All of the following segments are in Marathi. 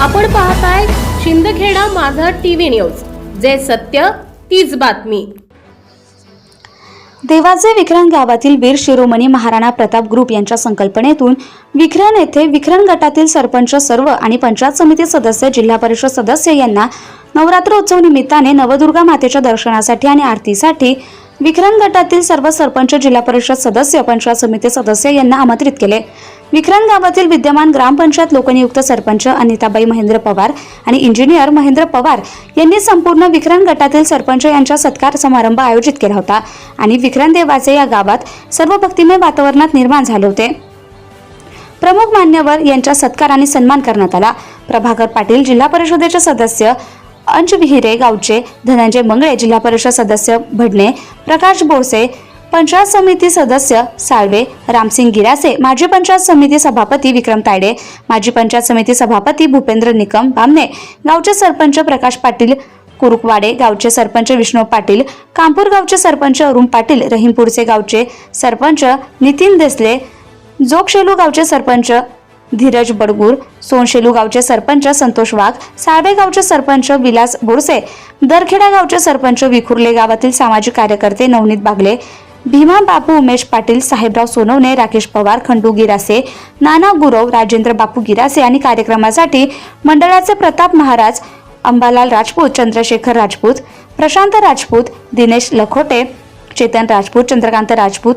आपण पाहताय शिंदखेडा माझा टीव्ही न्यूज. जे सत्य तीच बातमी. देवाचे विखरण गावातील वीर शिरोमणी महाराणा प्रताप ग्रुप यांच्या संकल्पनेतून विखरण येथे विखरण गटातील सरपंच सर्व आणि पंचायत समिती सदस्य जिल्हा परिषद सदस्य यांना नवरात्र उत्सव निमित्ताने नवदुर्गा मातेच्या दर्शनासाठी आणि आरतीसाठी विखरण गटातील सर्व सरपंच जिल्हा परिषद सदस्य पंचायत समिती सदस्य यांना आमंत्रित केले. विक्रांत गावातील विद्यमान ग्रामपंचायत लोकनियुक्त सरपंच अनिताबाई महेंद्र पवार आणि इंजिनियर महेंद्र पवार यांनी संपूर्ण विक्रांत गटातील सरपंच यांचा सत्कार समारंभ आयोजित केला होता आणि विक्रांत देवाचे या गावात सर्व भक्तिमय वातावरणात निर्माण झाले होते. प्रमुख मान्यवर यांच्या सत्कार आणि सन्मान करण्यात आला. प्रभाकर पाटील जिल्हा परिषदेचे सदस्य अंश विहिरे गावचे धनंजय मंगळे जिल्हा परिषद सदस्य भडणे प्रकाश बोसे पंचायत समिती सदस्य साळवे रामसिंग गिरासे माजी पंचायत समिती सभापती विक्रम तायडे माजी पंचायत समिती सभापती भूपेंद्र निकम बामणे गावचे सरपंच प्रकाश पाटील कुरुकवाडे गावचे सरपंच विष्णू पाटील कांपूर गावचे सरपंच अरुण पाटील रहीमपूरचे गावचे सरपंच नितीन देसले जोगशेलू गावचे सरपंच धीरज बडगूर सोनशेलू गावचे सरपंच संतोष वाघ साळवे गावचे सरपंच विलास बोरसे दरखेडा गावचे सरपंच विखुर्ले गावातील सामाजिक कार्यकर्ते नवनीत बागले भीमा बापू उमेश पाटील साहेबराव सोनवणे राकेश पवार खंडू गिरासे नाना गुरव राजेंद्र बापू गिरासे आणि कार्यक्रमासाठी मंडळाचे प्रताप महाराज अंबालाल राजपूत चंद्रशेखर राजपूत प्रशांत राजपूत दिनेश लखोटे चेतन राजपूत चंद्रकांत राजपूत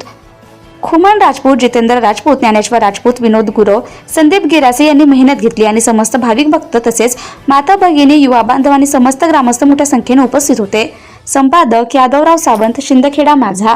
खुमन राजपूत जितेंद्र राजपूत ज्ञानेश्वर राजपूत विनोद गुरव संदीप गिरासे यांनी मेहनत घेतली आणि समस्त भाविक भक्त तसेच माता भगिनी युवा बांधव आणि समस्त ग्रामस्थ मोठ्या संख्येने उपस्थित होते. संपादक यादवराव सावंत शिंदखेडा माझा.